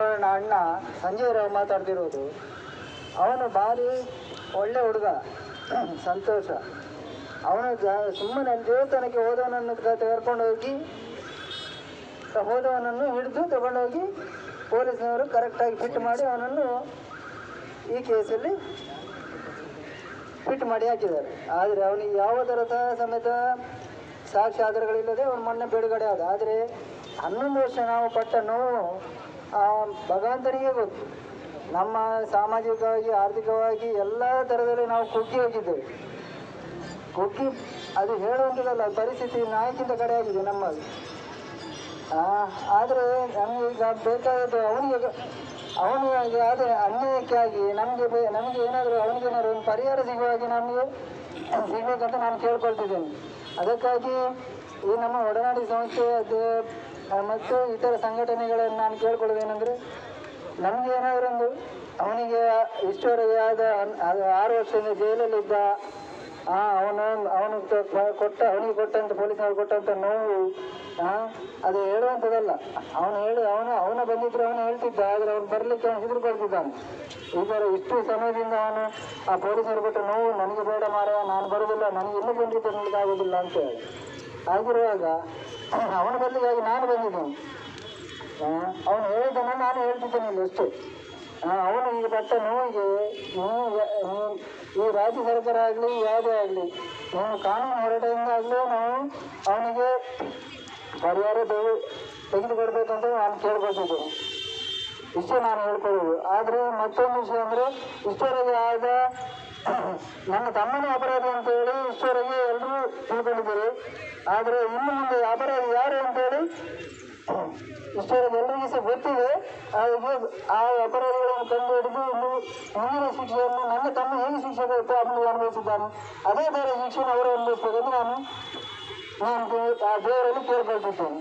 ನನ್ನ ಅಣ್ಣ ಸಂಜಯ್ ರಾವ್ ಮಾತಾಡ್ತಿರೋದು. ಅವನು ಭಾರಿ ಒಳ್ಳೆ ಹುಡುಗ. ಸಂತೋಷ. ಅವನು ಸುಮ್ಮನೆ ದೇವಸ್ಥಾನಕ್ಕೆ ಹೋದವನನ್ನು ಕರ್ಕೊಂಡು ಹೋಗಿ ಹೋದವನನ್ನು ಹಿಡಿದು ತಗೊಂಡೋಗಿ ಪೊಲೀಸ್ನವರು ಕರೆಕ್ಟಾಗಿ ಫಿಟ್ ಮಾಡಿ ಅವನನ್ನು ಈ ಕೇಸಲ್ಲಿ ಫಿಟ್ ಮಾಡಿ ಹಾಕಿದ್ದಾರೆ. ಆದರೆ ಅವನಿಗೆ ಯಾವ ಥರದ ಸಮೇತ ಸಾಕ್ಷಿ ಆಧಾರಗಳಿಲ್ಲದೆ ಅವನು ಮೊನ್ನೆ ಬಿಡುಗಡೆ ಆದ. ಆದರೆ ಹನ್ನೊಂದು ವರ್ಷ ನಾವು ಪಟ್ಟ ನೋವು ಭಗವಂತನಿಗೆ ಗೊತ್ತು ನಮ್ಮ ಸಾಮಾಜಿಕವಾಗಿ, ಆರ್ಥಿಕವಾಗಿ ಎಲ್ಲ ಥರದಲ್ಲಿ ನಾವು ಕುಗ್ಗಿ ಹೋಗಿದ್ದೇವೆ. ಕುಗ್ಗಿ, ಅದು ಹೇಳುವಂಥದ್ದಲ್ಲ, ಪರಿಸ್ಥಿತಿ ನಾಯಕಿಂತ ಕಡೆ ಆಗಿದೆ ನಮ್ಮಲ್ಲಿ. ಆದರೆ ನಮಗೆ ಈಗ ಬೇಕಾದದ್ದು ಅವನಿಗೆ ಅವನಿಗೆ ಆದರೆ ಅನ್ಯಾಯಕ್ಕಾಗಿ ನಮಗೆ ಬೇ, ನಮಗೆ ಏನಾದರೂ ಅವನಿಗೆ ಏನಾದರೂ ಒಂದು ಪರಿಹಾರ ಸಿಗುವ ಹಾಗೆ ನಮಗೆ ಸಿಗಬೇಕಂತ ನಾನು ಕೇಳ್ಕೊಳ್ತಿದ್ದೇನೆ. ಅದಕ್ಕಾಗಿ ಈ ನಮ್ಮ ಒಡನಾಡಿ ಸಂಸ್ಥೆ ಅದು ಮತ್ತು ಇತರ ಸಂಘಟನೆಗಳನ್ನು ನಾನು ಕೇಳ್ಕೊಳ್ಳೋದೇನೆಂದರೆ, ನಮಗೆ ಏನಾದರೂ ಒಂದು ಅವನಿಗೆ ಇಷ್ಟವರೆಗೆ ಆದ ಆರು ವರ್ಷದಿಂದ ಜೈಲಲ್ಲಿದ್ದ ಅವನು ಅವನು ಕೊಟ್ಟ, ಅವನಿಗೆ ಕೊಟ್ಟಂತ ಪೊಲೀಸ್ನವ್ರು ಕೊಟ್ಟಂತ ನೋವು ಅದು ಹೇಳುವಂಥದ್ದಲ್ಲ. ಅವನು ಹೇಳಿ, ಅವನು, ಅವನ ಬಂದಿದ್ರೆ ಅವನು ಹೇಳ್ತಿದ್ದ, ಆದರೆ ಅವನು ಬರಲಿಕ್ಕೆ ಅವನು ಹೆದರ್ಕೊಳ್ತಿದ್ದಾನೆ. ಥರ ಇಷ್ಟು ಸಮಯದಿಂದ ಅವನು ಆ ಪೊಲೀಸರು ಕೊಟ್ಟ ನೋವು, ನನಗೆ ಬೇಡ ಮಾರ ನಾನು ಬರೋದಿಲ್ಲ, ನನಗೆ ಬಂದು ನನಗೆ ಆಗೋದಿಲ್ಲ ಅಂತ ಹೇಳಿ. ಆಗಿರುವಾಗ ಅವನ ಬದಲಿಗಾಗಿ ನಾನು ಬಂದಿದ್ದೇನೆ. ಅವನು ಹೇಳಿದ್ದನ್ನು ನಾನು ಹೇಳ್ತಿದ್ದೇನೆ ಇಲ್ಲಿ ಅಷ್ಟೇ. ಅವನು ಈಗ ಪಟ್ಟ ನೋವಿಗೆ ಈ ರಾಜ್ಯ ಸರ್ಕಾರ ಆಗಲಿ ಯಾವುದೇ ಆಗಲಿ ನೀವು ಕಾನೂನು ಹೋರಾಟದಿಂದ ಆಗಲಿ ನಾವು ಅವನಿಗೆ ಪರಿಹಾರ ತೆಗೆ ತೆಗೆದುಕೊಡ್ಬೇಕಂತ ನಾನು ಕೇಳ್ಕೊಳ್ತಿದ್ದೇನೆ. ಇಷ್ಟೇ ನಾನು ಹೇಳ್ಕೊಳ್ಳೋದು. ಆದರೆ ಮತ್ತೊಂದು ವಿಷಯ ಅಂದರೆ ಇಷ್ಟರಾಗಿ ಆದ ನನ್ನ ತಮ್ಮನೇ ಅಪರಾಧಿ ಎಲ್ಲರೂ ತಿಳ್ಕೊಂಡಿದ್ದಾರೆ ಆದರೆ ಇನ್ನು ಮುಂದೆ ಅಪರಾಧಿ ಯಾರು ಅಂತೇಳಿ ಇಷ್ಟವರೆಗೆ ಎಲ್ಲರಿಗೂ ಸಹ ಗೊತ್ತಿದೆ. ಹಾಗೆ ಆ ಅಪರಾಧಿಗಳನ್ನು ಕಂಡು ಹಿಡಿದು ಇನ್ನು ಮುಂದಿನ ಶಿಕ್ಷೆಯನ್ನು ನನ್ನ ತಮ್ಮ ಹೇಗೆ ಶಿಕ್ಷೆ ಬೇಕು ಅದನ್ನು ಅನುಭವಿಸಿದ್ದಾನೆ ಅದೇ ಥರ ಶಿಕ್ಷೆ ಅವರು ಅನುಭವಿಸಬೇಕೆಂದು ನಾನು ನಾನು ಆ ದೇವರಲ್ಲಿ ಕೇಳ್ಕೊಳ್ತಿದ್ದೇನೆ.